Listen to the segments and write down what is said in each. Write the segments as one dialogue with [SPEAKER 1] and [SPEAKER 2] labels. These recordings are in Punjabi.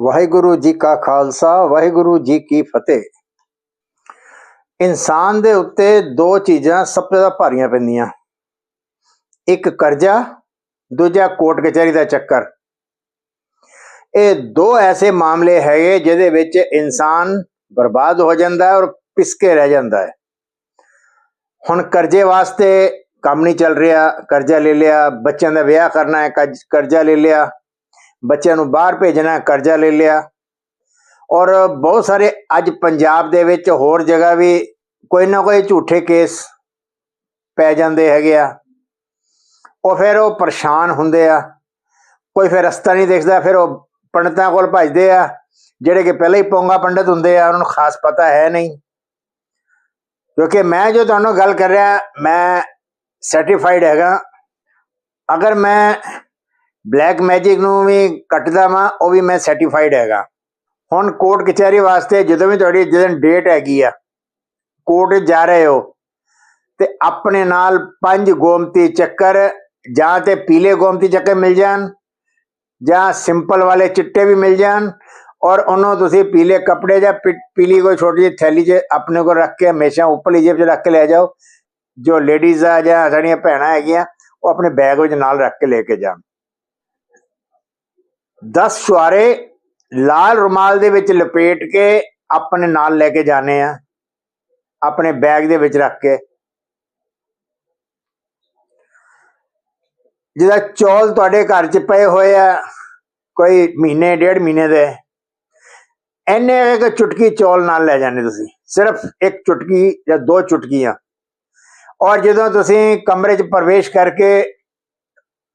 [SPEAKER 1] ਵਾਹਿਗੁਰੂ ਜੀ ਕਾ ਖਾਲਸਾ, ਵਾਹਿਗੁਰੂ ਜੀ ਕੀ ਫਤਿਹ। ਇਨਸਾਨ ਦੇ ਉੱਤੇ ਦੋ ਚੀਜ਼ਾਂ ਸਭ ਤੋਂ ਜ਼ਿਆਦਾ ਭਾਰੀਆਂ ਪੈਂਦੀਆਂ। ਇੱਕ ਕਰਜ਼ਾ, ਦੂਜਾ ਕੋਰਟ ਕਚਹਿਰੀ ਦਾ ਚੱਕਰ। ਇਹ ਦੋ ਐਸੇ ਮਾਮਲੇ ਹੈਗੇ ਜਿਹਦੇ ਵਿੱਚ ਇਨਸਾਨ ਬਰਬਾਦ ਹੋ ਜਾਂਦਾ ਹੈ ਔਰ ਪਿਸਕੇ ਰਹਿ ਜਾਂਦਾ ਹੈ। ਹੁਣ ਕਰਜ਼ੇ ਵਾਸਤੇ ਕੰਮ ਨਹੀਂ ਚੱਲ ਰਿਹਾ, ਕਰਜ਼ਾ ਲੈ ਲਿਆ, ਬੱਚਿਆਂ ਦਾ ਵਿਆਹ ਕਰਨਾ ਹੈ, ਕਰਜ਼ਾ ਲੈ ਲਿਆ। ਬੱਚਿਆਂ ਨੂੰ ਬਾਹਰ ਭੇਜਣਾ, ਕਰਜ਼ਾ ਲੈ ਲਿਆ। ਔਰ ਬਹੁਤ ਸਾਰੇ ਅੱਜ ਪੰਜਾਬ ਦੇ ਵਿੱਚ ਹੋਰ ਜਗ੍ਹਾ ਵੀ ਕੋਈ ਨਾ ਕੋਈ ਝੂਠੇ ਕੇਸ ਪੈ ਜਾਂਦੇ ਹੈਗੇ ਆ। ਉਹ ਫਿਰ ਉਹ ਪਰੇਸ਼ਾਨ ਹੁੰਦੇ ਆ। ਕੋਈ ਫਿਰ ਰਸਤਾ ਨਹੀਂ ਦੇਖਦਾ, ਫਿਰ ਉਹ ਪੰਡਤਾਂ ਕੋਲ ਭੱਜਦੇ ਆ। ਜਿਹੜੇ ਕਿ ਪਹਿਲਾਂ ਹੀ ਪੌਂਗਾ ਪੰਡਤ ਹੁੰਦੇ ਆ, ਉਹਨਾਂ ਨੂੰ ਖਾਸ ਪਤਾ ਹੈ ਨਹੀਂ। ਕਿਉਂਕਿ ਮੈਂ ਜੋ ਤੁਹਾਨੂੰ ਗੱਲ ਕਰ ਰਿਹਾ, ਮੈਂ ਸਰਟੀਫਾਈਡ ਹੈਗਾ। ਅਗਰ ਮੈਂ ਬਲੈਕ ਮੈਜਿਕ ਨੂੰ ਵੀ ਕੱਟਦਾ ਵਾਂ ਉਹ ਵੀ ਮੈਂ ਸਰਟੀਫਾਈਡ ਹੈਗਾ। ਹੁਣ ਕੋਰਟ ਕਚਹਿਰੀ ਵਾਸਤੇ ਜਦੋਂ ਵੀ ਤੁਹਾਡੀ ਜਦੋਂ ਡੇਟ ਹੈਗੀ ਆ ਕੋਰਟ ਜਾ ਰਹੇ ਹੋ ਤੇ ਆਪਣੇ ਨਾਲ ਪੰਜ ਗੋਮਤੀ ਚੱਕਰ ਜਾਂ ਤੇ ਪੀਲੇ ਗੋਮਤੀ ਚੱਕਰ ਮਿਲ ਜਾਣ, ਜਾਂ ਸਿੰਪਲ ਵਾਲੇ ਚਿੱਟੇ ਵੀ ਮਿਲ ਜਾਣ, ਔਰ ਉਹਨੂੰ ਤੁਸੀਂ ਪੀਲੇ ਕੱਪੜੇ ਜਾਂ ਪੀ- ਪੀਲੀ ਕੋਈ ਛੋਟੀ ਜਿਹੀ ਥੈਲੀ 'ਚ ਆਪਣੇ ਕੋਲ ਰੱਖ ਕੇ ਹਮੇਸ਼ਾ ਉੱਪਰਲੀ ਜੇਬ 'ਚ ਰੱਖ ਕੇ ਲੈ ਜਾਓ। ਜੋ ਲੇਡੀਜ਼ ਆ ਜਾਂ ਸਾਡੀਆਂ ਭੈਣਾਂ ਹੈਗੀਆਂ, ਉਹ ਆਪਣੇ ਬੈਗ ਵਿੱਚ ਨਾਲ ਰੱਖ ਕੇ ਲੈ ਕੇ ਜਾਣ। 10 ਸ਼ੁਆਰੇ ਲਾਲ ਰੁਮਾਲ ਦੇ ਵਿੱਚ ਲਪੇਟ ਕੇ ਆਪਣੇ ਨਾਲ ਲੈ ਕੇ ਜਾਣੇ ਆ। ਆਪਣੇ ਬੈਗ ਦੇ ਵਿੱਚ ਰੱਖ ਕੇ। ਜਿਹਦਾ ਚੌਲ ਤੁਹਾਡੇ ਘਰ 'ਚ ਪਏ ਹੋਏ ਆ, ਕੋਈ ਮਹੀਨੇ, ਡੇਢ ਮਹੀਨੇ ਦੇ। ਐਨੇ ਇੱਕ ਚੁਟਕੀ ਚੌਲ ਨਾਲ ਲੈ ਜਾਣੇ ਤੁਸੀਂ। ਸਿਰਫ ਇੱਕ ਚੁਟਕੀ ਜਾਂ ਦੋ ਚੁਟਕੀਆਂ। ਔਰ ਜਦੋਂ ਤੁਸੀਂ ਕਮਰੇ 'ਚ ਪ੍ਰਵੇਸ਼ ਕਰਕੇ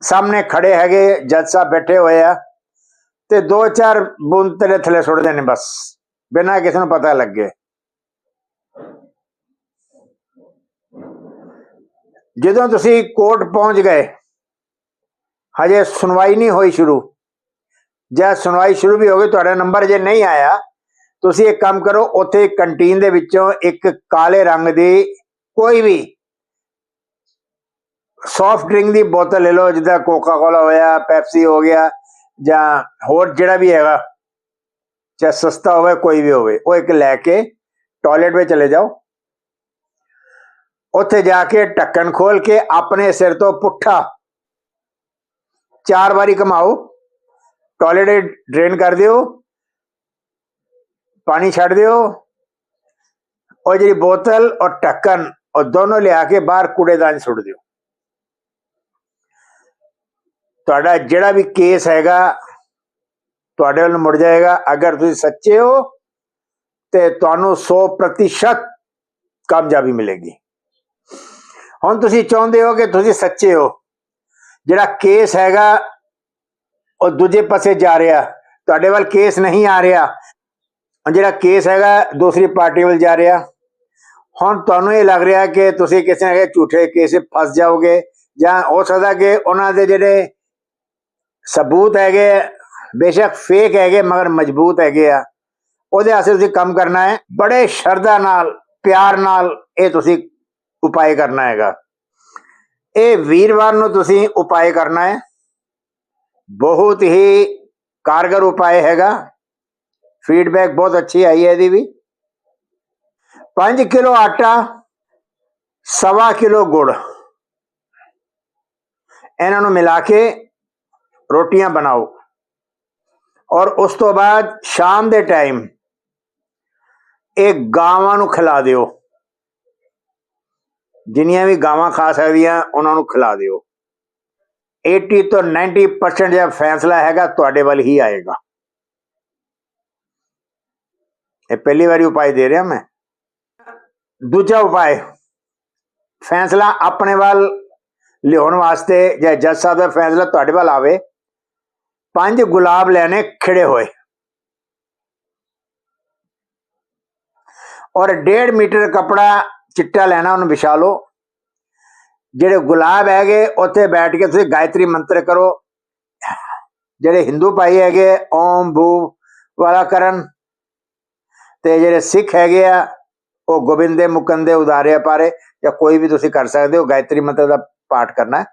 [SPEAKER 1] ਸਾਹਮਣੇ ਖੜੇ ਹੈਗੇ, ਜੱਜ ਸਾਹਿਬ ਬੈਠੇ ਹੋਏ ਆ ਤੇ ਦੋ ਚਾਰ ਬੂੰਦ ਤੇਰੇ ਥੱਲੇ ਸੁੱਟ ਦੇਣੇ ਬਸ। ਬਿਨਾਂ ਕਿਸੇ ਨੂੰ ਪਤਾ ਲੱਗੇ। ਜਦੋਂ ਤੁਸੀਂ ਕੋਰਟ ਪਹੁੰਚ ਗਏ, ਹਜੇ ਸੁਣਵਾਈ ਨਹੀਂ ਹੋਈ ਸ਼ੁਰੂ। ਜੇ ਸੁਣਵਾਈ ਸ਼ੁਰੂ ਵੀ ਹੋ ਗਈ, ਤੁਹਾਡਾ ਨੰਬਰ ਜੇ ਨਹੀਂ ਆਇਆ, ਤੁਸੀਂ ਇੱਕ ਕੰਮ ਕਰੋ, ਉੱਥੇ ਕੰਟੀਨ ਦੇ ਵਿੱਚੋਂ ਇੱਕ ਕਾਲੇ ਰੰਗ ਦੀ ਕੋਈ ਵੀ ਸੌਫਟ ਡਰਿੰਕ ਦੀ ਬੋਤਲ ਲੈ ਲਓ, ਜਿੱਦਾਂ ਕੋਕਾ ਕੋਲਾ ਹੋਇਆ ਪੈਪਸੀ ਹੋ ਗਿਆ ਜਾਂ ਹੋਰ ਜਿਹੜਾ ਵੀ ਹੈਗਾ, ਚਾਹੇ ਸਸਤਾ ਹੋਵੇ, ਕੋਈ ਵੀ ਹੋਵੇ, ਉਹ ਇੱਕ ਲੈ ਕੇ ਟਾਇਲਟ ਵਿੱਚ ਚਲੇ ਜਾਓ। ਉੱਥੇ ਜਾ ਕੇ ਢੱਕਣ ਖੋਲ ਕੇ ਆਪਣੇ ਸਿਰ ਤੋਂ ਪੁੱਠਾ ਚਾਰ ਵਾਰੀ ਕਮਾਓ ਟਾਇਲਟ ਡਰੇਨ ਕਰ ਦਿਓ। ਪਾਣੀ ਛੱਡ ਦਿਓ। ਉਹ ਜਿਹੜੀ ਬੋਤਲ ਔਰ ਢੱਕਣ, ਉਹ ਦੋਨੋਂ ਲਿਆ ਕੇ ਬਾਹਰ ਕੂੜੇਦਾਨ 'ਚ ਸੁੱਟ ਦਿਓ। ਤੁਹਾਡਾ ਜਿਹੜਾ ਵੀ ਕੇਸ ਹੈਗਾ, ਤੁਹਾਡੇ ਵੱਲ ਮੁੜ ਜਾਏਗਾ। ਅਗਰ ਤੁਸੀਂ ਸੱਚੇ ਹੋ, ਤੇ ਤੁਹਾਨੂੰ 100% ਕਾਮਯਾਬੀ ਮਿਲੇਗੀ। ਹੁਣ ਤੁਸੀਂ ਚਾਹੁੰਦੇ ਹੋ ਕਿ ਤੁਸੀਂ ਸੱਚੇ ਹੋ। ਜਿਹੜਾ ਕੇਸ ਹੈਗਾ, ਉਹ ਦੂਜੇ ਪਾਸੇ ਜਾ ਰਿਹਾ। ਤੁਹਾਡੇ ਵੱਲ ਕੇਸ ਨਹੀਂ ਆ ਰਿਹਾ। ਜਿਹੜਾ ਕੇਸ ਹੈਗਾ, ਦੂਸਰੀ ਪਾਰਟੀ ਵੱਲ ਜਾ ਰਿਹਾ। ਹੁਣ ਤੁਹਾਨੂੰ ਇਹ ਲੱਗ ਰਿਹਾ ਕਿ ਤੁਸੀਂ ਕਿਸੇ ਨਾ ਕਿਸੇ ਝੂਠੇ ਕੇਸ 'ਚ ਫਸ ਜਾਓਗੇ ਜਾਂ ਹੋ ਸਕਦਾ ਕਿ ਉਹਨਾਂ ਦੇ ਜਿਹੜੇ ਸਬੂਤ ਹੈਗੇ ਬੇਸ਼ੱਕ ਫੇਕ ਹੈਗੇ, ਮਗਰ ਮਜ਼ਬੂਤ ਹੈਗੇ ਆ। ਉਹਦੇ ਵਾਸਤੇ ਤੁਸੀਂ ਕੰਮ ਕਰਨਾ ਹੈ, ਬੜੇ ਸ਼ਰਧਾ ਨਾਲ, ਪਿਆਰ ਨਾਲ ਇਹ ਤੁਸੀਂ ਉਪਾਅ ਕਰਨਾ ਹੈਗਾ। ਇਹ ਵੀਰਵਾਰ ਨੂੰ ਤੁਸੀਂ ਉਪਾਅ ਕਰਨਾ ਹੈ। ਬਹੁਤ ਹੀ ਕਾਰਗਰ ਉਪਾਅ ਹੈਗਾ। ਫੀਡਬੈਕ ਬਹੁਤ ਅੱਛੀ ਆਈ ਹੈ ਇਹਦੀ ਵੀ। 5 ਕਿਲੋ ਆਟਾ, ਸਵਾ ਕਿਲੋ ਗੁੜ। ਇਹਨਾਂ ਨੂੰ ਮਿਲਾ ਕੇ ਰੋਟੀਆਂ ਬਣਾਓ। ਔਰ ਉਸ ਤੋਂ ਬਾਅਦ ਸ਼ਾਮ ਦੇ ਟਾਈਮ ਇਹ ਗਾਵਾਂ ਨੂੰ ਖਿਲਾ ਦਿਓ। ਜਿੰਨੀਆਂ ਵੀ ਗਾਵਾਂ ਖਾ ਸਕਦੀਆਂ, ਉਹਨਾਂ ਨੂੰ ਖਿਲਾ ਦਿਓ। 80 ਤੋਂ 90% ਜਿਹੜਾ ਫੈਸਲਾ ਹੈਗਾ, ਤੁਹਾਡੇ ਵੱਲ ਹੀ ਆਏਗਾ। ਇਹ ਪਹਿਲੀ ਵਾਰੀ ਉਪਾਅ ਦੇ ਰਿਹਾ ਮੈਂ। ਦੂਜਾ ਉਪਾਅ, ਫੈਸਲਾ ਆਪਣੇ ਵੱਲ ਲਿਆਉਣ ਵਾਸਤੇ ਜਾਂ ਜੱਜ ਸਾਹਿਬ ਦਾ ਫੈਸਲਾ ਤੁਹਾਡੇ ਵੱਲ ਆਵੇ। ਪੰਜ ਗੁਲਾਬ ਲੈਣੇ ਖਿੜੇ ਹੋਏ। ਔਰ 1.5 ਮੀਟਰ ਕਪੜਾ ਚਿੱਟਾ ਲੈਣਾ, ਉਹਨੂੰ ਵਿਛਾ ਲਓ। ਜਿਹੜੇ ਗੁਲਾਬ ਹੈਗੇ, ਉੱਥੇ ਬੈਠ ਕੇ ਤੁਸੀਂ ਗਾਇਤਰੀ ਮੰਤਰ ਕਰੋ। ਜਿਹੜੇ ਹਿੰਦੂ ਭਾਈ ਹੈਗੇ, ਓਮ ਭੂ ਵਾਲਾ ਕਰਨ। ਤੇ ਜਿਹੜੇ ਸਿੱਖ ਹੈਗੇ ਆ, ਉਹ ਗੋਬਿੰਦੇ ਮੁਕੰਦੇ ਉਦਾਰੇ ਪਾਰੇ, ਜਾਂ ਕੋਈ ਵੀ ਤੁਸੀਂ ਕਰ ਸਕਦੇ ਹੋ, ਗਾਇਤਰੀ ਮੰਤਰ ਦਾ ਪਾਠ ਕਰਨਾ।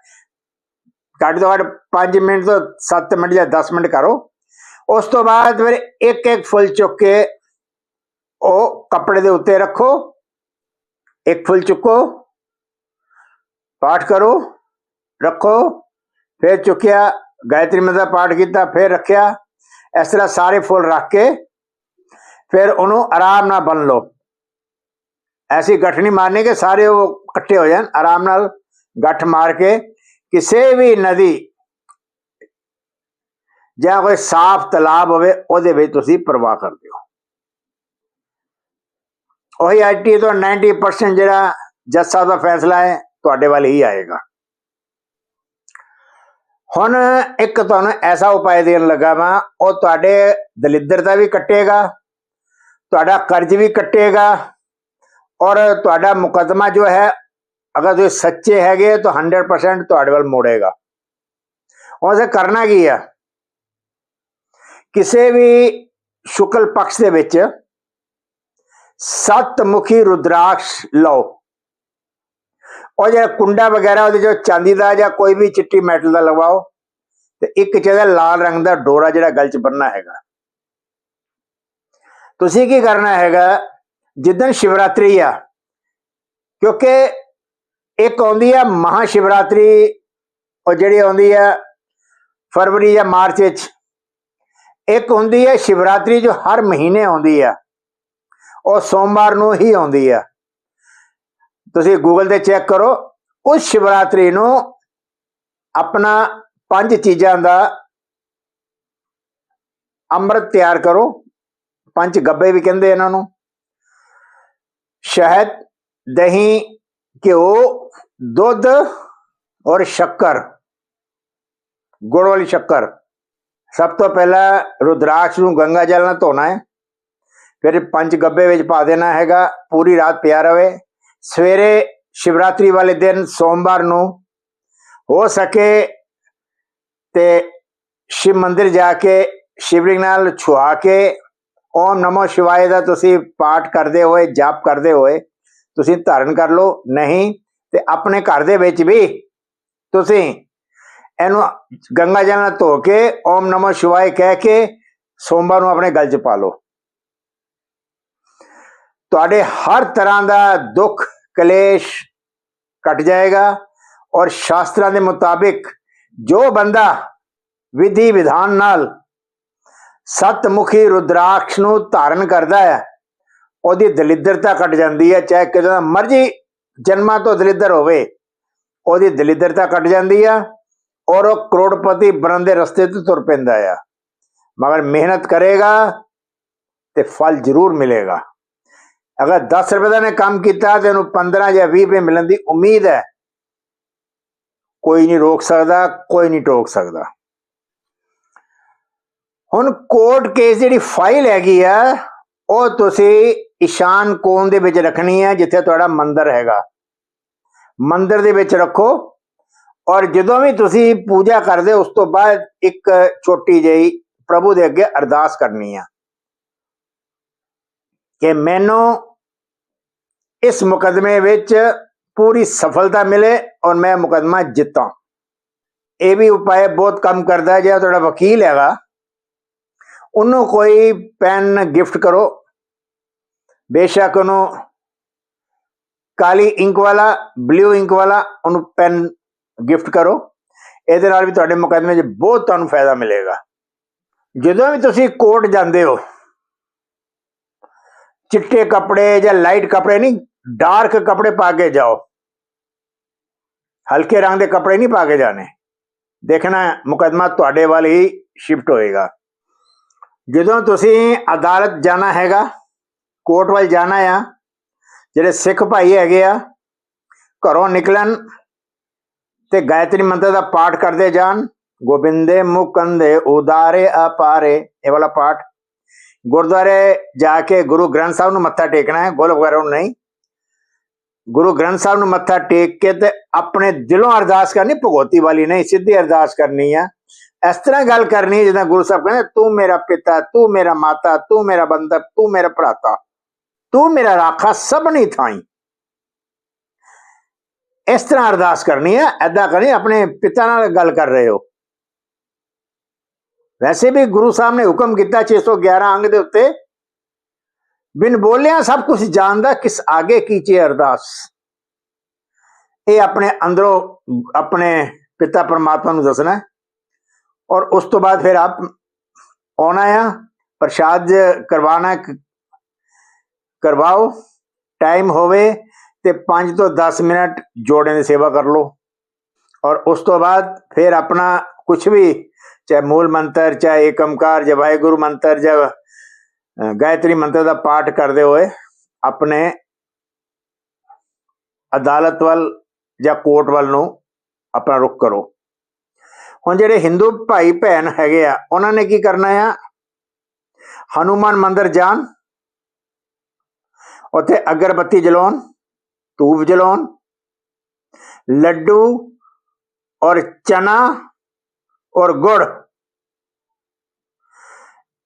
[SPEAKER 1] ਘੱਟ ਤੋਂ ਘੱਟ 5 ਮਿੰਟ ਤੋਂ 7 ਮਿੰਟ ਜਾਂ 10 ਮਿੰਟ ਕਰੋ। ਉਸ ਤੋਂ ਬਾਅਦ ਫਿਰ ਇੱਕ ਇੱਕ ਫੁੱਲ ਚੁੱਕ ਕੇ ਉਹ ਕੱਪੜੇ ਦੇ ਉੱਤੇ ਰੱਖੋ। ਇੱਕ ਫੁੱਲ ਚੁੱਕੋ। ਪਾਠ ਕਰੋ। ਰੱਖੋ। ਫਿਰ ਚੁੱਕਿਆ, ਗਾਇਤਰੀ ਮੰਤਰ ਪਾਠ ਕੀਤਾ, ਫਿਰ ਰੱਖਿਆ। ਇਸ ਤਰ੍ਹਾਂ ਸਾਰੇ ਫੁੱਲ ਰੱਖ ਕੇ ਫਿਰ ਉਹਨੂੰ ਆਰਾਮ ਨਾਲ ਬੰਨ ਲਓ। ਐਸੀ ਗੱਠ ਨਹੀਂ ਮਾਰਨੀ ਕਿ ਸਾਰੇ ਉਹ ਇਕੱਠੇ ਹੋ ਜਾਣ, ਆਰਾਮ ਨਾਲ ਗੱਠ ਮਾਰ ਕੇ ਕਿਸੇ ਵੀ ਨਦੀ ਜਾਂ ਕੋਈ ਸਾਫ਼ ਤਲਾਬ ਹੋਵੇ, ਉਹਦੇ ਵਿੱਚ ਤੁਸੀਂ ਪ੍ਰਵਾਹ ਕਰਦੇ ਹੋ। ਉਹੀ 80 ਤੋਂ 90% ਜਿਹੜਾ ਜੱਜ ਸਾਹਿਬ ਦਾ ਫੈਸਲਾ ਹੈ, ਤੁਹਾਡੇ ਵੱਲ ਹੀ ਆਏਗਾ। ਹੁਣ ਇੱਕ ਤੁਹਾਨੂੰ ਐਸਾ ਉਪਾਅ ਦੇਣ ਲੱਗਾ ਮੈਂ ਉਹ ਤੁਹਾਡੇ ਦਲਿੱਦਰ ਦਾ ਵੀ ਕੱਟੇਗਾ, ਤੁਹਾਡਾ ਕਰਜ਼ ਵੀ ਕੱਟੇਗਾ, ਔਰ ਤੁਹਾਡਾ ਮੁਕਦਮਾ ਜੋ ਹੈ ਅਗਰ ਤੁਸੀਂ ਸੱਚੇ ਹੈਗੇ ਤਾਂ 100% ਤੁਹਾਡੇ ਵੱਲ ਮੋੜੇਗਾ। ਹੁਣ ਅਸੀਂ ਕਰਨਾ ਕੀ ਆ? ਕਿਸੇ ਵੀ ਸ਼ੁਕਲ ਪਕਸ਼ ਦੇ ਵਿੱਚ ਸੱਤ ਮੁਖੀ ਰੁਦਰਾਕਸ਼ ਲਓ। ਉਹ ਜਿਹੜਾ ਕੁੰਡਾ ਵਗੈਰਾ, ਉਹਦੇ ਜੋ ਚਾਂਦੀ ਦਾ ਜਾਂ ਕੋਈ ਵੀ ਚਿੱਟੀ ਮੈਟਲ ਦਾ ਲਵਾਓ ਤੇ ਇੱਕ ਚਾਹੀਦਾ ਲਾਲ ਰੰਗ ਦਾ ਡੋਰਾ ਜਿਹੜਾ ਗਲ 'ਚ ਬੰਨਣਾ ਹੈਗਾ। ਤੁਸੀਂ ਕੀ ਕਰਨਾ ਹੈਗਾ? ਜਿੱਦਣ ਸ਼ਿਵਰਾਤਰੀ ਆ, ਕਿਉਂਕਿ ਇੱਕ ਆਉਂਦੀ ਹੈ ਮਹਾ ਸ਼ਿਵਰਾਤਰੀ ਉਹ ਜਿਹੜੀ ਆਉਂਦੀ ਹੈ ਫਰਵਰੀ ਜਾਂ ਮਾਰਚ ਵਿੱਚ। ਇੱਕ ਹੁੰਦੀ ਹੈ ਸ਼ਿਵਰਾਤਰੀ ਜੋ ਹਰ ਮਹੀਨੇ ਆਉਂਦੀ ਹੈ ਉਹ ਸੋਮਵਾਰ ਨੂੰ ਹੀ ਆਉਂਦੀ ਹੈ ਤੁਸੀਂ ਗੂਗਲ ਤੇ ਚੈੱਕ ਕਰੋ, ਉਸ ਸ਼ਿਵਰਾਤਰੀ ਨੂੰ ਆਪਣਾ ਪੰਜ ਚੀਜ਼ਾਂ ਦਾ ਅੰਮ੍ਰਿਤ ਤਿਆਰ ਕਰੋ। ਪੰਜ ਗੱਬੇ ਵੀ ਕਹਿੰਦੇ ਇਹਨਾਂ ਨੂੰ। ਸ਼ਹਿਦ, ਦਹੀਂ ਘਿਓ, ਦੁੱਧ ਔਰ ਸ਼ੱਕਰ। ਗੁੜ ਵਾਲੀ ਸ਼ੱਕਰ। ਸਭ ਤੋਂ ਪਹਿਲਾਂ ਰੁਦਰਾਕਸ਼ ਨੂੰ ਗੰਗਾ ਜਲ ਨਾਲ ਧੋਣਾ ਹੈ। ਫਿਰ ਪੰਜ ਗੱਬੇ ਵਿੱਚ ਪਾ ਦੇਣਾ ਹੈਗਾ, ਪੂਰੀ ਰਾਤ ਪਿਆ ਰਵੇ। ਸਵੇਰੇ ਸ਼ਿਵਰਾਤਰੀ ਵਾਲੇ ਦਿਨ, ਸੋਮਵਾਰ ਨੂੰ ਹੋ ਸਕੇ ਤੇ ਸ਼ਿਵ ਮੰਦਿਰ ਜਾ ਕੇ ਸ਼ਿਵਲਿੰਗ ਨਾਲ ਛੁਆ ਕੇ, ਓਮ ਨਮੋ ਸ਼ਿਵਾਏ ਦਾ ਤੁਸੀਂ ਪਾਠ ਕਰਦੇ ਹੋਏ, ਜਾਪ ਕਰਦੇ ਹੋਏ ਤੁਸੀਂ ਧਾਰਨ ਕਰ ਲਓ, ਨਹੀਂ, ਤੇ ਆਪਣੇ ਘਰ ਦੇ ਵਿੱਚ ਵੀ ਤੁਸੀਂ ਇਹਨੂੰ ਗੰਗਾ ਜਲ ਨਾਲ ਧੋ ਕੇ ਓਮ ਨਮੋ ਸ਼ਿਵਾਏ ਕਹਿ ਕੇ ਸੋਮਵਾਰ ਨੂੰ ਆਪਣੇ ਗਲ 'ਚ ਪਾ ਲਓ। ਤੁਹਾਡੇ ਹਰ ਤਰ੍ਹਾਂ ਦਾ ਦੁੱਖ, ਕਲੇਸ਼ ਕੱਟ ਜਾਏਗਾ ਔਰ ਸ਼ਾਸਤਰਾਂ ਦੇ ਮੁਤਾਬਿਕ ਜੋ ਬੰਦਾ ਵਿਧੀ ਵਿਧਾਨ ਨਾਲ ਸਤਮੁਖੀ ਰੁਦਰਾਕਸ਼ ਨੂੰ ਧਾਰਨ ਕਰਦਾ ਹੈ ਉਹਦੀ ਦਲਿੱਦਰਤਾ ਕੱਟ ਜਾਂਦੀ ਹੈ, ਚਾਹੇ ਕਿਦਾਂ ਮਰਜ਼ੀ ਜਨਮਾਂ ਤੋਂ ਦਲਿੱਦਰ ਹੋਵੇ, ਉਹਦੀ ਦਲਿੱਦਰਤਾ ਕੱਟ ਜਾਂਦੀ ਆ ਔਰ ਉਹ ਕਰੋੜਪਤੀ ਬਣਨ ਦੇ ਰਸਤੇ ਤੇ ਤੁਰ ਪੈਂਦਾ ਆ। ਮਗਰ ਮਿਹਨਤ ਕਰੇਗਾ ਤੇ ਫਲ ਜ਼ਰੂਰ ਮਿਲੇਗਾ। ਅਗਰ 10 ਰੁਪਏ ਦਾ ਨੇ ਕੰਮ ਕੀਤਾ ਤੇ ਉਹਨੂੰ 15 ਜਾਂ 20 ਰੁਪਏ ਮਿਲਣ ਦੀ ਉਮੀਦ ਹੈ, ਕੋਈ ਨਹੀਂ ਰੋਕ ਸਕਦਾ, ਕੋਈ ਨਹੀਂ ਟੋਕ ਸਕਦਾ। ਹੁਣ ਕੋਰਟ ਕੇਸ ਜਿਹੜੀ ਫਾਈਲ ਹੈਗੀ ਆ ਉਹ ਤੁਸੀਂ ਇਸ਼ਾਨ ਕੋਨ ਦੇ ਵਿੱਚ ਰੱਖਣੀ ਹੈ, ਜਿੱਥੇ ਤੁਹਾਡਾ ਮੰਦਿਰ ਹੈਗਾ। ਮੰਦਿਰ ਦੇ ਵਿੱਚ ਰੱਖੋ ਔਰ ਜਦੋਂ ਵੀ ਤੁਸੀਂ ਪੂਜਾ ਕਰਦੇ, ਉਸ ਤੋਂ ਬਾਅਦ ਇੱਕ ਛੋਟੀ ਜਿਹੀ ਪ੍ਰਭੂ ਦੇ ਅੱਗੇ ਅਰਦਾਸ ਕਰਨੀ ਆ ਕਿ ਮੈਨੂੰ ਇਸ ਮੁਕਦਮੇ ਵਿੱਚ ਪੂਰੀ ਸਫਲਤਾ ਮਿਲੇ ਔਰ ਮੈਂ ਮੁਕਦਮਾ ਜਿੱਤਾਂ। ਇਹ ਵੀ ਉਪਾਅ ਬਹੁਤ ਕੰਮ ਕਰਦਾ ਹੈ, ਜਿਹੜਾ ਤੁਹਾਡਾ ਵਕੀਲ ਹੈਗਾ। ਉਹਨੂੰ ਕੋਈ ਪੈਨ ਗਿਫਟ ਕਰੋ। ਬੇਸ਼ੱਕ ਉਹਨੂੰ ਕਾਲੀ ਇੰਕ ਵਾਲਾ, ਬਲੂ ਇੰਕ ਵਾਲਾ ਉਹਨੂੰ ਪੈਨ ਗਿਫਟ ਕਰੋ। ਇਹਦੇ ਨਾਲ ਵੀ ਤੁਹਾਡੇ ਮੁਕਦਮੇ 'ਚ ਬਹੁਤ ਤੁਹਾਨੂੰ ਫਾਇਦਾ ਮਿਲੇਗਾ। ਜਦੋਂ ਵੀ ਤੁਸੀਂ ਕੋਰਟ ਜਾਂਦੇ ਹੋ, ਚਿੱਟੇ ਕੱਪੜੇ ਜਾਂ ਲਾਈਟ ਕੱਪੜੇ ਨਹੀਂ, ਡਾਰਕ ਕੱਪੜੇ ਪਾ ਕੇ ਜਾਓ। ਹਲਕੇ ਰੰਗ ਦੇ ਕੱਪੜੇ ਨਹੀਂ ਪਾ ਕੇ ਜਾਣੇ। ਦੇਖਣਾ ਮੁਕਦਮਾ ਤੁਹਾਡੇ ਵੱਲ ਹੀ ਸ਼ਿਫਟ ਹੋਏਗਾ। ਜਦੋਂ ਤੁਸੀਂ ਅਦਾਲਤ ਜਾਣਾ ਹੈਗਾ, ਕੋਰਟ ਵੱਲ ਜਾਣਾ ਆ, ਜਿਹੜੇ ਸਿੱਖ ਭਾਈ ਹੈਗੇ ਆ, ਘਰੋਂ ਨਿਕਲਣ ਤੇ ਗਾਇਤਰੀ ਮੰਤਰ ਦਾ ਪਾਠ ਕਰਦੇ ਜਾਣ, ਗੋਬਿੰਦੇ ਮੁਕੰਦੇ ਉਦਾਰੇ ਅਪਾਰੇ, ਇਹ ਵਾਲਾ ਪਾਠ। ਗੁਰਦੁਆਰੇ ਜਾ ਕੇ ਗੁਰੂ ਗ੍ਰੰਥ ਸਾਹਿਬ ਨੂੰ ਮੱਥਾ ਟੇਕਣਾ ਹੈ, ਗੋਲ ਵਗੈਰਾ ਨੂੰ ਨਹੀਂ। ਗੁਰੂ ਗ੍ਰੰਥ ਸਾਹਿਬ ਨੂੰ ਮੱਥਾ ਟੇਕ ਕੇ ਤੇ ਆਪਣੇ ਦਿਲੋਂ ਅਰਦਾਸ ਕਰਨੀ, ਭਗਵਤੀ ਵਾਲੀ ਨਹੀਂ, ਸਿੱਧੀ ਅਰਦਾਸ ਕਰਨੀ ਆ। ਇਸ ਤਰ੍ਹਾਂ ਗੱਲ ਕਰਨੀ ਜਿੱਦਾਂ ਗੁਰੂ ਸਾਹਿਬ ਕਹਿੰਦੇ ਤੂੰ ਮੇਰਾ ਪਿਤਾ ਤੂੰ ਮੇਰਾ ਮਾਤਾ ਤੂੰ ਮੇਰਾ ਬੰਦਾ ਤੂੰ ਮੇਰਾ ਭਰਾਤਾ ਤੂੰ ਮੇਰਾ ਰਾਖਾ ਸਭ ਨਹੀਂ ਥਾਈ ਇਸ ਤਰ੍ਹਾਂ ਅਰਦਾਸ ਕਰਨੀ ਹੈ ਐਦਾਂ ਕਰਨੀ ਆਪਣੇ ਪਿਤਾ ਨਾਲ ਗੱਲ ਕਰ ਰਹੇ ਹੋ ਵੈਸੇ ਵੀ ਗੁਰੂ ਸਾਹਿਬ ਨੇ ਹੁਕਮ ਕੀਤਾ 611 ਅੰਗ ਦੇ ਉੱਤੇ ਬਿਨ ਬੋਲਿਆ ਸਭ ਕੁਝ ਜਾਣਦਾ ਕਿਸ ਆਗੇ ਕੀਚੇ ਅਰਦਾਸ ਇਹ ਆਪਣੇ ਅੰਦਰੋਂ ਆਪਣੇ ਪਿਤਾ ਪਰਮਾਤਮਾ ਨੂੰ ਦੱਸਣਾ ਹੈ ਔਰ ਉਸ ਤੋਂ ਬਾਅਦ ਫਿਰ ਆਪ ਆਉਣਾ ਆ ਪ੍ਰਸ਼ਾਦ ਕਰਵਾਣਾ ਕਰਵਾਓ ਟਾਈਮ ਹੋਵੇ ਤੇ 5 ਤੋਂ 10 ਮਿੰਟ ਜੋੜੇ ਦੀ ਸੇਵਾ ਕਰ ਲਓ। ਔਰ ਉਸ ਤੋਂ ਬਾਅਦ ਫਿਰ ਆਪਣਾ ਕੁਝ ਵੀ, ਚਾਹੇ ਮੂਲ ਮੰਤਰ, ਚਾਹੇ ਏਕਮਕਾਰ ਜਾਂ ਵਾਹਿਗੁਰੂ ਮੰਤਰ, ਜਾਂ ਗਾਇਤਰੀ ਮੰਤਰ ਦਾ ਪਾਠ ਕਰਦੇ ਹੋਏ ਆਪਣੇ ਅਦਾਲਤ ਵੱਲ ਜਾਂ ਕੋਰਟ ਵੱਲ ਨੂੰ ਆਪਣਾ ਰੁਖ ਕਰੋ। ਹੁਣ ਜਿਹੜੇ ਹਿੰਦੂ ਭਾਈ ਭੈਣ ਹੈਗੇ ਆ, ਉਹਨਾਂ ਨੇ ਕੀ ਕਰਨਾ ਆ? ਹਨੂਮਾਨ ਮੰਦਿਰ ਜਾਣ। ਉੱਥੇ ਅਗਰਬੱਤੀ ਜਲਾਉਣ, ਧੂਪ ਜਲਾਉਣ, ਲੱਡੂ ਔਰ ਚਨਾ ਔਰ ਗੁੜ।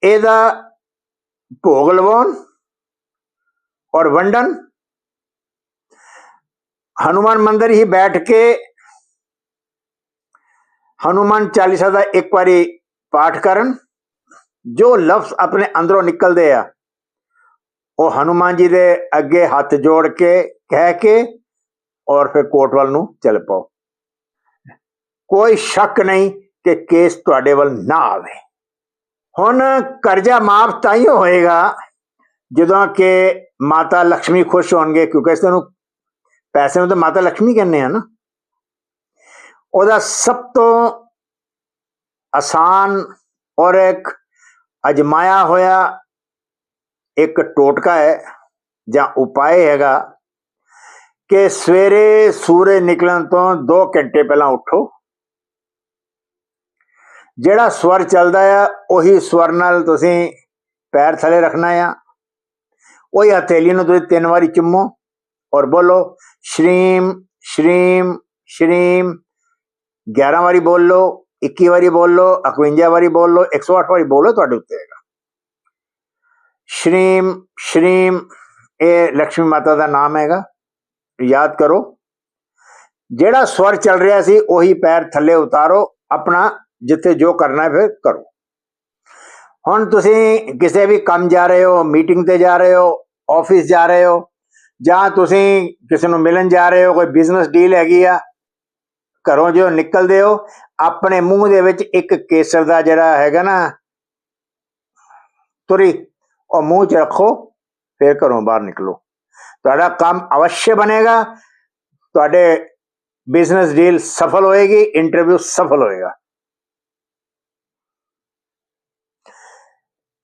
[SPEAKER 1] ਇਹਦਾ ਭੋਗ ਲਵਾਉਣ ਔਰ ਵੰਡਨ ਹਨੂਮਾਨ ਮੰਦਿਰ ਹੀ ਬੈਠ ਕੇ ਹਨੂਮਾਨ ਚਾਲੀਸਾ ਦਾ ਇੱਕ ਵਾਰੀ ਪਾਠ ਕਰਨ ਜੋ ਲਫ਼ਜ਼ ਆਪਣੇ ਅੰਦਰੋਂ ਨਿਕਲਦੇ ਆ ਉਹ ਹਨੂਮਾਨ ਜੀ ਦੇ ਅੱਗੇ ਹੱਥ ਜੋੜ ਕੇ ਕਹਿ ਕੇ ਔਰ ਫਿਰ ਕੋਰਟ ਵੱਲ ਨੂੰ ਚੱਲ ਪਾਓ ਕੋਈ ਸ਼ੱਕ ਨਹੀਂ ਕਿ ਕੇਸ ਤੁਹਾਡੇ ਵੱਲ ਨਾ ਆਵੇ ਹੁਣ ਕਰਜ਼ਾ ਮਾਫ ਤਾਂ ਹੀ ਹੋਏਗਾ ਜਦੋਂ ਕਿ ਮਾਤਾ ਲక్ష్ਮੀ ਖੁਸ਼ ਹੋਣਗੇ ਕਿਉਂਕਿ ਇਸ ਨੂੰ ਪੈਸੇ ਨੂੰ ਤਾਂ ਮਾਤਾ ਲక్ష్ਮੀ ਕਹਿੰਦੇ ਆ ਨਾ ਉਹਦਾ ਸਭ ਤੋਂ ਆਸਾਨ ਔਰ ਇੱਕ ਅਜਮਾਇਆ ਹੋਇਆ ਇੱਕ ਟੋਟਕਾ ਹੈ ਜਾਂ ਉਪਾਅ ਹੈਗਾ ਕਿ ਸਵੇਰੇ ਸੂਰਜ ਨਿਕਲਣ ਤੋਂ 2 ਘੰਟੇ ਪਹਿਲਾਂ ਉੱਠੋ। ਜਿਹੜਾ ਸਵਰ ਚੱਲਦਾ ਆ, ਉਹੀ ਸਵਰ ਨਾਲ ਤੁਸੀਂ ਪੈਰ ਥੱਲੇ ਰੱਖਣਾ ਆ। ਉਹੀ ਹਥੇਲੀ ਨੂੰ ਤੁਸੀਂ ਤਿੰਨ ਵਾਰੀ ਚੁੰਮੋ ਔਰ ਬੋਲੋ, ਸ਼੍ਰੀਮ ਸ਼੍ਰੀਮ ਸ਼੍ਰੀਮ। 11 ਵਾਰੀ ਬੋਲ ਲਓ 21 ਵਾਰੀ ਬੋਲ ਲਓ 51 ਵਾਰੀ ਬੋਲ ਲਓ 108 ਵਾਰੀ ਬੋਲੋ ਤੁਹਾਡੇ ਉੱਤੇ ਹੈਗਾ। ਸ਼੍ਰੀਮ ਸ਼੍ਰੀਮ, ਇਹ ਲక్ష్ਮੀ ਮਾਤਾ ਦਾ ਨਾਮ ਹੈਗਾ। ਯਾਦ ਕਰੋ, ਜਿਹੜਾ ਸਵਰ ਚੱਲ ਰਿਹਾ ਸੀ, ਉਹੀ ਪੈਰ ਥੱਲੇ ਉਤਾਰੋ, ਆਪਣਾ ਜਿੱਥੇ ਜੋ ਕਰਨਾ ਫਿਰ ਕਰੋ। ਹੁਣ ਤੁਸੀਂ ਕਿਸੇ ਵੀ ਕੰਮ ਜਾ ਰਹੇ ਹੋ, ਮੀਟਿੰਗ ਤੇ ਜਾ ਰਹੇ ਹੋ, ਆਫਿਸ ਜਾ ਰਹੇ ਹੋ, ਜਾਂ ਤੁਸੀਂ ਕਿਸੇ ਨੂੰ ਮਿਲਣ ਜਾ ਰਹੇ ਹੋ, ਕੋਈ ਬਿਜ਼ਨਸ ਡੀਲ ਹੈਗੀ ਆ ਘਰੋਂ ਜੋ ਨਿਕਲਦੇ ਹੋ, ਆਪਣੇ ਮੂੰਹ ਦੇ ਵਿੱਚ ਇੱਕ ਕੇਸਰ ਦਾ ਜਿਹੜਾ ਹੈਗਾ ਨਾ, ਤੁਰੀ, ਉਹ ਮੂੰਹ 'ਚ ਰੱਖੋ, ਫਿਰ ਘਰੋਂ ਬਾਹਰ ਨਿਕਲੋ। ਤੁਹਾਡਾ ਕੰਮ ਅਵශ්‍ය ਬਣੇਗਾ, ਤੁਹਾਡੇ ਬਿਜ਼ਨਸ ਡੀਲ ਸਫਲ ਹੋਏਗੀ ਇੰਟਰਵਿਊ ਸਫਲ ਹੋਏਗਾ।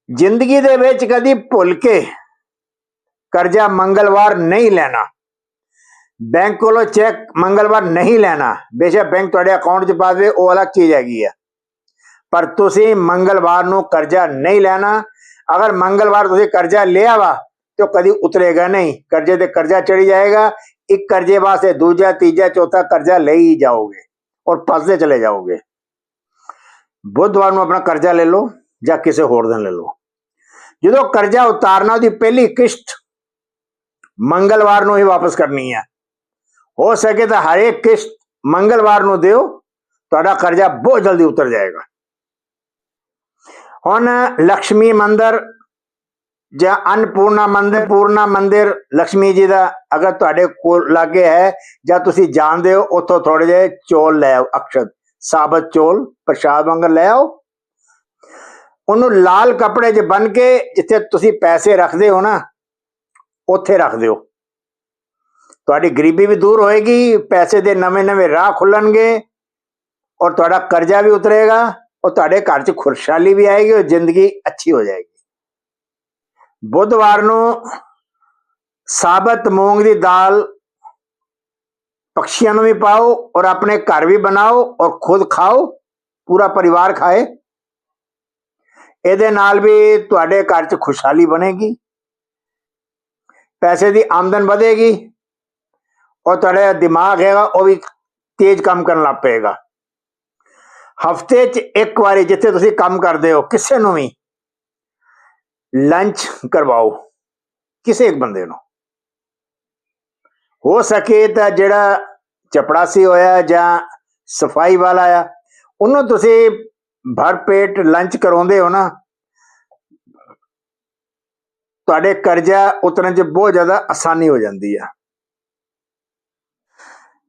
[SPEAKER 1] ਜ਼ਿੰਦਗੀ ਦੇ ਵਿੱਚ ਕਦੀ ਭੁੱਲ ਕੇ ਕਰਜ਼ਾ ਮੰਗਲਵਾਰ ਨਹੀਂ ਲੈਣਾ। ਬੈਂਕ ਕੋਲੋਂ ਚੈੱਕ ਮੰਗਲਵਾਰ ਨਹੀਂ ਲੈਣਾ। ਬੇਸ਼ੱਕ ਬੈਂਕ ਤੁਹਾਡੇ ਅਕਾਊਂਟ 'ਚ ਪਾ ਦੇਵੇ, ਉਹ ਅਲੱਗ ਚੀਜ਼ ਹੈਗੀ ਆ। ਪਰ ਤੁਸੀਂ ਮੰਗਲਵਾਰ ਨੂੰ ਕਰਜ਼ਾ ਨਹੀਂ ਲੈਣਾ। ਅਗਰ ਮੰਗਲਵਾਰ ਤੁਸੀਂ ਕਰਜ਼ਾ ਲਿਆ ਵਾ, ਤੇ ਕਦੀ ਉਤਰੇਗਾ ਨਹੀਂ। ਕਰਜ਼ੇ ਤੇ ਕਰਜ਼ਾ ਚੜੀ ਜਾਏਗਾ। ਇੱਕ ਕਰਜ਼ੇ ਵਾਸਤੇ ਦੂਜਾ, ਤੀਜਾ, ਚੌਥਾ ਕਰਜ਼ਾ ਲੈ ਹੀ ਜਾਓਗੇ ਔਰ ਫਸਦੇ ਚਲੇ ਜਾਓਗੇ। ਬੁੱਧਵਾਰ ਨੂੰ ਆਪਣਾ ਕਰਜ਼ਾ ਲੈ ਲਓ ਜਾਂ ਕਿਸੇ ਹੋਰ ਦਿਨ ਲੈ ਲਓ। ਜਦੋਂ ਕਰਜ਼ਾ ਉਤਾਰਨਾ, ਉਹਦੀ ਪਹਿਲੀ ਕਿਸ਼ਤ ਮੰਗਲਵਾਰ ਨੂੰ ਹੀ ਵਾਪਸ ਕਰਨੀ ਹੈ ਹੋ ਸਕੇ ਤਾਂ ਹਰੇਕ ਕਿਸ਼ਤ ਮੰਗਲਵਾਰ ਨੂੰ ਦਿਓ ਤੁਹਾਡਾ ਕਰਜ਼ਾ ਬਹੁਤ ਜਲਦੀ ਉਤਰ ਜਾਏਗਾ ਹੁਣ ਲక్ష్ਮੀ ਮੰਦਰ ਜਾਂ ਅਨਪੂਰਨਾ ਮੰਦਰ ਪੂਰਨਾ ਮੰਦਿਰ ਲక్ష్ਮੀ ਜੀ ਦਾ ਅਗਰ ਤੁਹਾਡੇ ਕੋਲ ਲਾਗੇ ਹੈ ਜਾਂ ਤੁਸੀਂ ਜਾਣਦੇ ਹੋ ਉੱਥੋਂ ਥੋੜੇ ਜਿਹੇ ਚੋਲ ਲੈ ਆਓ ਅਕਸ਼ਤ ਸਾਬਤ ਚੋਲ ਪ੍ਰਸ਼ਾਦ ਵਾਂਗਰ ਲੈ ਆਓ ਉਹਨੂੰ ਲਾਲ ਕੱਪੜੇ 'ਚ ਬੰਨ ਕੇ ਜਿੱਥੇ ਤੁਸੀਂ ਪੈਸੇ ਰੱਖਦੇ ਹੋ ਨਾ ਉੱਥੇ ਰੱਖ ਦਿਓ ਤੁਹਾਡੀ ਗਰੀਬੀ ਵੀ ਦੂਰ ਹੋਏਗੀ, ਪੈਸੇ ਦੇ ਨਵੇਂ-ਨਵੇਂ ਰਾਹ ਖੁੱਲਣਗੇ ਔਰ ਤੁਹਾਡਾ ਕਰਜ਼ਾ ਵੀ ਉਤਰੇਗਾ ਔਰ ਤੁਹਾਡੇ ਘਰ 'ਚ ਖੁਸ਼ਹਾਲੀ ਵੀ ਆਏਗੀ ਔਰ ਜ਼ਿੰਦਗੀ ਅੱਛੀ ਹੋ ਜਾਏਗੀ। ਬੁੱਧਵਾਰ ਨੂੰ ਸਾਬਤ ਮੂੰਗ ਦੀ ਦਾਲ ਪਕਸ਼ੀਆਂ ਨੂੰ ਵੀ ਪਾਓ ਔਰ ਆਪਣੇ ਘਰ ਵੀ ਬਣਾਓ ਔਰ ਖੁਦ ਖਾਓ, ਪੂਰਾ ਪਰਿਵਾਰ ਖਾਏ। ਇਹਦੇ ਨਾਲ ਵੀ ਤੁਹਾਡੇ ਘਰ 'ਚ ਖੁਸ਼ਹਾਲੀ ਬਣੇਗੀ। ਪੈਸੇ ਦੀ ਆਮਦਨ ਵਧੇਗੀ। ਔਰ ਤੁਹਾਡਾ ਦਿਮਾਗ ਹੈਗਾ, ਉਹ ਵੀ ਤੇਜ਼ ਕੰਮ ਕਰਨ ਲੱਗ ਪਏਗਾ। ਹਫ਼ਤੇ 'ਚ ਇੱਕ ਵਾਰੀ ਜਿੱਥੇ ਤੁਸੀਂ ਕੰਮ ਕਰਦੇ ਹੋ, ਕਿਸੇ ਨੂੰ ਵੀ ਲੰਚ ਕਰਵਾਓ, ਕਿਸੇ ਇੱਕ ਬੰਦੇ ਨੂੰ। ਹੋ ਸਕੇ ਤਾਂ ਜਿਹੜਾ ਚਪੜਾਸੀ ਹੋਇਆ ਜਾਂ ਸਫ਼ਾਈ ਵਾਲਾ ਆ, ਉਹਨੂੰ ਤੁਸੀਂ ਭਰ ਪੇਟ ਲੰਚ ਕਰਾਉਂਦੇ ਹੋ ਨਾ, ਤੁਹਾਡੇ ਕਰਜ਼ਾ ਉਤਰਨ 'ਚ ਬਹੁਤ ਜ਼ਿਆਦਾ ਆਸਾਨੀ ਹੋ ਜਾਂਦੀ ਆ।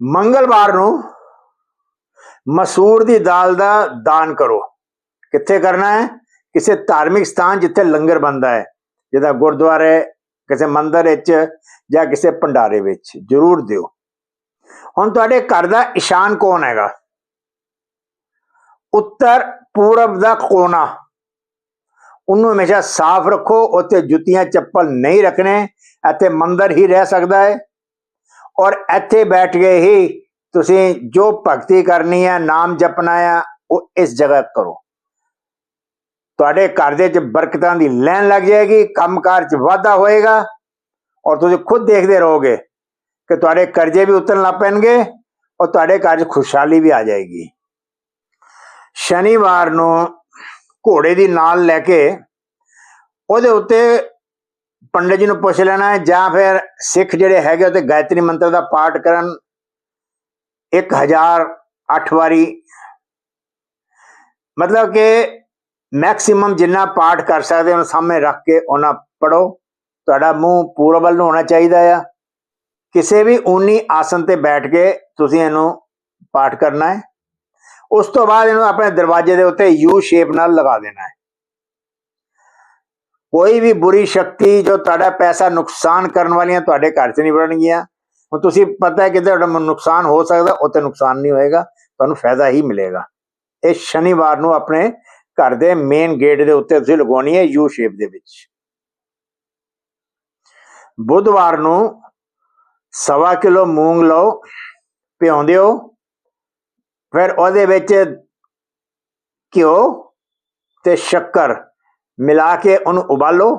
[SPEAKER 1] ਮੰਗਲਵਾਰ ਨੂੰ ਮਸੂਰ ਦੀ ਦਾਲ ਦਾ ਦਾਨ ਕਰੋ। ਕਿੱਥੇ ਕਰਨਾ ਹੈ? ਕਿਸੇ ਧਾਰਮਿਕ ਸਥਾਨ ਜਿੱਥੇ ਲੰਗਰ ਬੰਦਾ ਹੈ, ਜਿਹਦਾ ਗੁਰਦੁਆਰੇ ਕਿਸੇ ਮੰਦਰ ਵਿੱਚ ਜਾਂ ਕਿਸੇ ਭੰਡਾਰੇ ਵਿੱਚ, ਜ਼ਰੂਰ ਦਿਓ। ਹੁਣ ਤੁਹਾਡੇ ਘਰ ਦਾ ਇਸ਼ਾਨ ਕੌਣ ਹੈਗਾ? ਉੱਤਰ ਪੂਰਬ ਦਾ ਕੋਨਾ। ਉਹਨੂੰ ਹਮੇਸ਼ਾ ਸਾਫ਼ ਰੱਖੋ, ਉੱਥੇ ਜੁੱਤੀਆਂ ਚੱਪਲ ਨਹੀਂ ਰੱਖਣੇ, ਇੱਥੇ ਮੰਦਰ ਹੀ ਰਹਿ ਸਕਦਾ ਹੈ। ਔਰ ਇੱਥੇ ਬੈਠ ਕੇ ਹੀ ਤੁਸੀਂ ਜੋ ਭਗਤੀ ਕਰਨੀ ਹੈ, ਨਾਮ ਜਪਣਾ ਹੈ, ਉਹ ਇਸ ਜਗ੍ਹਾ ਕਰੋ। ਤੁਹਾਡੇ ਘਰ ਦੇ ਵਿੱਚ ਬਰਕਤਾਂ ਦੀ ਲੈਣ ਲੱਗ ਜਾਏਗੀ, ਕੰਮਕਾਰ 'ਚ ਵਾਧਾ ਹੋਏਗਾ ਔਰ ਤੁਸੀਂ ਖੁਦ ਦੇਖਦੇ ਰਹੋਗੇ ਕਿ ਤੁਹਾਡੇ ਕਰਜ਼ੇ ਵੀ ਉਤਰਨ ਲੱਗ ਪੈਣਗੇ ਔਰ ਤੁਹਾਡੇ ਘਰ 'ਚ ਖੁਸ਼ਹਾਲੀ ਵੀ ਆ ਜਾਏਗੀ। ਸ਼ਨੀਵਾਰ ਨੂੰ ਘੋੜੇ ਦੀ ਨਾਲ ਲੈ ਕੇ ਉਹਦੇ ਉੱਤੇ ਪੰਡਤ ਜੀ ਨੂੰ ਪੁੱਛ ਲੈਣਾ ਹੈ, ਜਾਂ ਫਿਰ ਸਿੱਖ ਜਿਹੜੇ ਹੈਗੇ ਉਹ ਤੇ ਗਾਇਤਰੀ ਮੰਤਰ ਦਾ ਪਾਠ ਕਰਨ। 1000 8 ਵਾਰੀ। ਮਤਲਬ ਕਿ ਮੈਕਸਿਮਮ ਜਿੰਨਾ ਪਾਠ ਕਰ ਸਕਦੇ ਹੋ ਸਾਹਮਣੇ ਰੱਖ ਕੇ ਉਹਨਾਂ ਪੜੋ ਤੁਹਾਡਾ ਮੂੰਹ ਪੂਰਬ ਵੱਲ ਨੂੰ ਹੋਣਾ ਚਾਹੀਦਾ ਆ। ਕਿਸੇ ਵੀ ਊਨੀ ਆਸਨ ਤੇ ਬੈਠ ਕੇ ਤੁਸੀਂ ਇਹਨੂੰ ਪਾਠ ਕਰਨਾ ਹੈ। ਉਸ ਤੋਂ ਬਾਅਦ ਇਹਨੂੰ ਆਪਣੇ ਦਰਵਾਜ਼ੇ ਦੇ ਉੱਤੇ ਯੂ ਸ਼ੇਪ ਨਾਲ ਲਗਾ ਦੇਣਾ ਹੈ। ਕੋਈ ਵੀ ਬੁਰੀ ਸ਼ਕਤੀ ਜੋ ਤੁਹਾਡਾ ਪੈਸਾ ਨੁਕਸਾਨ ਕਰਨ ਵਾਲੀਆਂ ਤੁਹਾਡੇ ਘਰ 'ਚ ਨਹੀਂ ਵੜਨਗੀਆਂ। ਹੁਣ ਤੁਸੀਂ ਪਤਾ ਹੈ ਕਿ ਤੁਹਾਡਾ ਨੁਕਸਾਨ ਹੋ ਸਕਦਾ ਉੱਥੇ ਨੁਕਸਾਨ ਨਹੀਂ ਹੋਏਗਾ, ਤੁਹਾਨੂੰ ਫਾਇਦਾ ਹੀ ਮਿਲੇਗਾ। ਇਹ ਸ਼ਨੀਵਾਰ ਨੂੰ ਆਪਣੇ ਘਰ ਦੇ ਮੇਨ ਗੇਟ ਦੇ ਉੱਤੇ ਤੁਸੀਂ ਲਗਾਉਣੀ ਹੈ ਯੂ ਸ਼ੇਪ ਦੇ ਵਿੱਚ। ਬੁੱਧਵਾਰ ਨੂੰ ਸਵਾ ਕਿਲੋ ਮੂੰਗ ਲਓ ਭਿਉਂ ਦਿਓ ਫਿਰ ਉਹਦੇ ਵਿੱਚ ਘਿਓ ਤੇ ਸ਼ੱਕਰ। ਮਿਲਾ ਕੇ ਉਹਨੂੰ ਉਬਾਲੋ,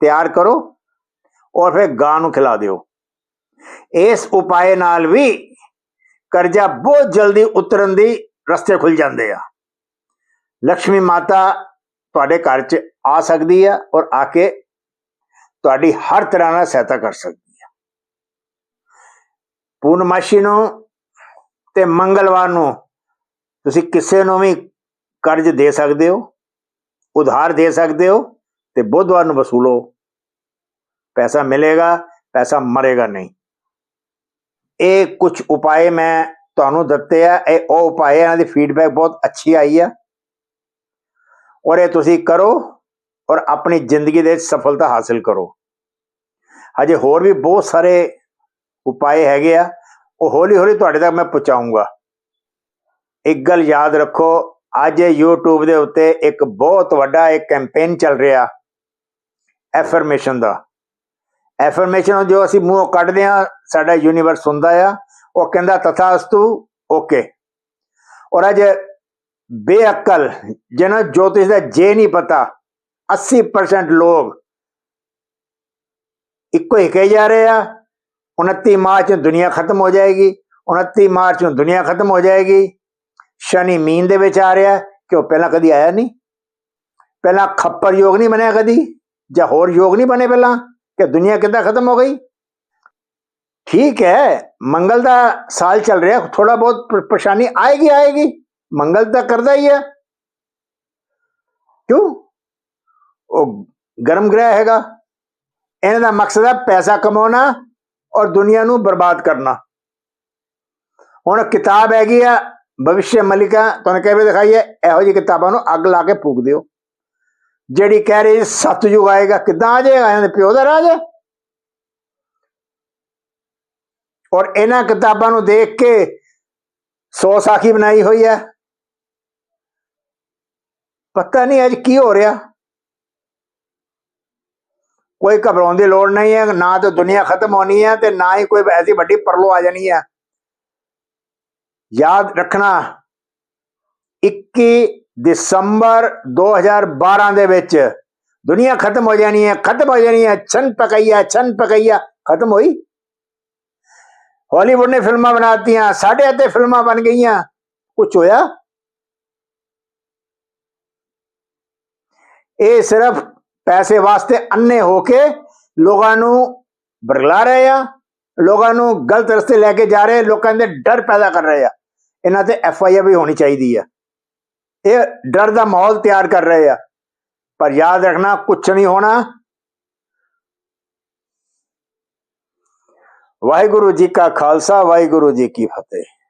[SPEAKER 1] ਤਿਆਰ ਕਰੋ ਔਰ ਫਿਰ ਗਾਂ ਨੂੰ ਖਿਲਾ ਦਿਓ। ਇਸ ਉਪਾਏ ਨਾਲ ਵੀ ਕਰਜ਼ਾ ਬਹੁਤ ਜਲਦੀ ਉਤਰਨ ਦੀ ਰਸਤੇ ਖੁੱਲ ਜਾਂਦੇ ਆ। ਲక్ష్ਮੀ ਮਾਤਾ ਤੁਹਾਡੇ ਘਰ 'ਚ ਆ ਸਕਦੀ ਆ ਔਰ ਆ ਕੇ ਤੁਹਾਡੀ ਹਰ ਤਰ੍ਹਾਂ ਨਾਲ ਸਹਾਇਤਾ ਕਰ ਸਕਦੀ ਆ। ਪੂਰਨਮਾਸ਼ੀ ਨੂੰ ਤੇ ਮੰਗਲਵਾਰ ਨੂੰ ਤੁਸੀਂ ਕਿਸੇ ਨੂੰ ਵੀ ਕਰਜ਼ ਦੇ ਸਕਦੇ ਹੋ। ਉਧਾਰ ਦੇ ਸਕਦੇ ਹੋ ਤੇ ਬੁੱਧਵਾਰ ਨੂੰ ਵਸੂਲੋ। ਪੈਸਾ ਮਿਲੇਗਾ, ਪੈਸਾ ਮਰੇਗਾ ਨਹੀਂ। ਇਹ ਕੁਝ ਉਪਾਏ ਮੈਂ ਤੁਹਾਨੂੰ ਦਿੱਤੇ ਆ, ਇਹ ਉਹ ਉਪਾਏ ਇਹਨਾਂ ਦੀ ਫੀਡਬੈਕ ਬਹੁਤ ਅੱਛੀ ਆਈ ਆ। ਔਰ ਇਹ ਤੁਸੀਂ ਕਰੋ ਔਰ ਆਪਣੀ ਜ਼ਿੰਦਗੀ ਦੇ ਵਿੱਚ ਸਫਲਤਾ ਹਾਸਲ ਕਰੋ। ਹਜੇ ਹੋਰ ਵੀ ਬਹੁਤ ਸਾਰੇ ਉਪਾਏ ਹੈਗੇ ਆ, ਉਹ ਹੌਲੀ ਹੌਲੀ ਤੁਹਾਡੇ ਤੱਕ ਮੈਂ ਪਹੁੰਚਾਉਂਗਾ ਇੱਕ ਗੱਲ ਯਾਦ ਰੱਖੋ ਅੱਜ YouTube ਦੇ ਉੱਤੇ ਇੱਕ ਬਹੁਤ ਵੱਡਾ ਇੱਕ ਕੈਂਪੇਨ ਚੱਲ ਰਿਹਾ ਐਫਰਮੇਸ਼ਨ ਦਾ। ਐਫਰਮੇਸ਼ਨ ਜੋ ਅਸੀਂ ਮੂੰਹੋਂ ਕੱਢਦੇ ਆ ਸਾਡਾ ਯੂਨੀਵਰਸ ਹੁੰਦਾ ਆ, ਉਹ ਕਹਿੰਦਾ ਤਥਾਸਤੂ ਓਕੇ ਔਰ ਅੱਜ ਬੇਅਕਲ, ਜਿਹਨਾਂ ਜੋਤਿਸ਼ ਦਾ ਜੇ ਨਹੀਂ ਪਤਾ 80% ਲੋਕ ਇੱਕੋ ਹੀ ਕਹੇ ਜਾ ਰਹੇ ਆ 29 ਮਾਰਚ ਨੂੰ ਦੁਨੀਆ ਖਤਮ ਹੋ ਜਾਏਗੀ 29 ਮਾਰਚ ਨੂੰ ਦੁਨੀਆ ਖਤਮ ਹੋ ਜਾਏਗੀ। ਸ਼ਨੀ ਮੀਨ ਦੇ ਵਿੱਚ ਆ ਰਿਹਾ ਕਿ ਉਹ ਪਹਿਲਾਂ ਕਦੀ ਆਇਆ ਨਹੀਂ? ਪਹਿਲਾਂ ਖੱਪਰ ਯੋਗ ਨਹੀਂ ਬਣਿਆ ਕਦੀ? ਜਾਂ ਹੋਰ ਯੋਗ ਨਹੀਂ ਬਣੇ ਪਹਿਲਾਂ? ਕਿ ਦੁਨੀਆ ਕਿੱਦਾਂ ਖਤਮ ਹੋ ਗਈ? ਠੀਕ ਹੈ, ਮੰਗਲ ਦਾ ਸਾਲ ਚੱਲ ਰਿਹਾ ਥੋੜਾ ਬਹੁਤ ਪਰੇਸ਼ਾਨੀ ਆਏਗੀ ਆਏਗੀ। ਮੰਗਲ ਤਾਂ ਕਰਦਾ ਹੀ ਹੈ। ਕਿਉਂ? ਉਹ ਗਰਮ ਗ੍ਰਹਿ ਹੈਗਾ। ਇਹਨਾਂ ਦਾ ਮਕਸਦ ਹੈ ਪੈਸਾ ਕਮਾਉਣਾ ਔਰ ਦੁਨੀਆ ਨੂੰ ਬਰਬਾਦ ਕਰਨਾ। ਹੁਣ ਕਿਤਾਬ ਹੈਗੀ ਆ ਭਵਿਸ਼ਯ ਮਲਿਕਾ ਤੁਹਾਨੂੰ ਕਹਿ ਵੀ ਦਿਖਾਈ ਹੈ ਇਹੋ ਜਿਹੀ ਕਿਤਾਬਾਂ ਨੂੰ ਅੱਗ ਲਾ ਕੇ ਫੂਕ ਦਿਓ ਜਿਹੜੀ ਕਹਿ ਰਹੀ ਸਤਜੁਗ ਆਏਗਾ ਕਿੱਦਾਂ ਆ ਜਾਏਗਾ ਇਹਨਾਂ ਦੇ ਪਿਓ ਦਾ ਰਾਜ ਹੈ ਔਰ ਇਹਨਾਂ ਕਿਤਾਬਾਂ ਨੂੰ ਦੇਖ ਕੇ ਸੋ ਸਾਖੀ ਬਣਾਈ ਹੋਈ ਹੈ ਪਤਾ ਨਹੀਂ ਅੱਜ ਕੀ ਹੋ ਰਿਹਾ ਕੋਈ ਘਬਰਾਉਣ ਦੀ ਲੋੜ ਨਹੀਂ ਹੈ ਨਾ ਤਾਂ ਦੁਨੀਆ ਖਤਮ ਹੋਣੀ ਹੈ ਤੇ ਨਾ ਹੀ ਕੋਈ ਐਸੀ ਵੱਡੀ ਪਰਲੋ ਆ ਜਾਣੀ ਹੈ ਯਾਦ ਰੱਖਣਾ 21 ਦਸੰਬਰ 2012 ਦੇ ਵਿੱਚ ਦੁਨੀਆ ਖਤਮ ਹੋ ਜਾਣੀ ਹੈ ਖਤਮ ਹੋ ਜਾਣੀ ਹੈ ਛਨ ਪਕਈਆ ਛਨ ਪਕਈਆ ਖਤਮ ਹੋਈ ਹਾਲੀਵੁੱਡ ਨੇ ਫਿਲਮਾਂ ਬਣਾਤੀਆਂ ਸਾਡੇ ਇੱਥੇ ਫਿਲਮਾਂ ਬਣ ਗਈਆਂ ਕੁਝ ਹੋਇਆ ਇਹ ਸਿਰਫ ਪੈਸੇ ਵਾਸਤੇ ਅੰਨੇ ਹੋ ਕੇ ਲੋਕਾਂ ਨੂੰ ਬਰਗਲਾ ਰਹੇ ਆ ਲੋਕਾਂ ਨੂੰ ਗਲਤ ਰਸਤੇ ਲੈ ਕੇ ਜਾ ਰਹੇ ਲੋਕਾਂ ਦੇ ਡਰ ਪੈਦਾ ਕਰ ਰਹੇ ਆ ਇਹਨਾਂ ਤੇ ਐਫ ਆਈ ਆਰ ਵੀ ਹੋਣੀ ਚਾਹੀਦੀ ਆ। ਇਹ ਡਰ ਦਾ ਮਾਹੌਲ ਤਿਆਰ ਕਰ ਰਹੇ ਆ। ਪਰ ਯਾਦ ਰੱਖਣਾ, ਕੁਛ ਨਹੀਂ ਹੋਣਾ। ਵਾਹਿਗੁਰੂ ਜੀ ਕਾ ਖਾਲਸਾ, ਵਾਹਿਗੁਰੂ ਜੀ ਕੀ ਫਤਿਹ।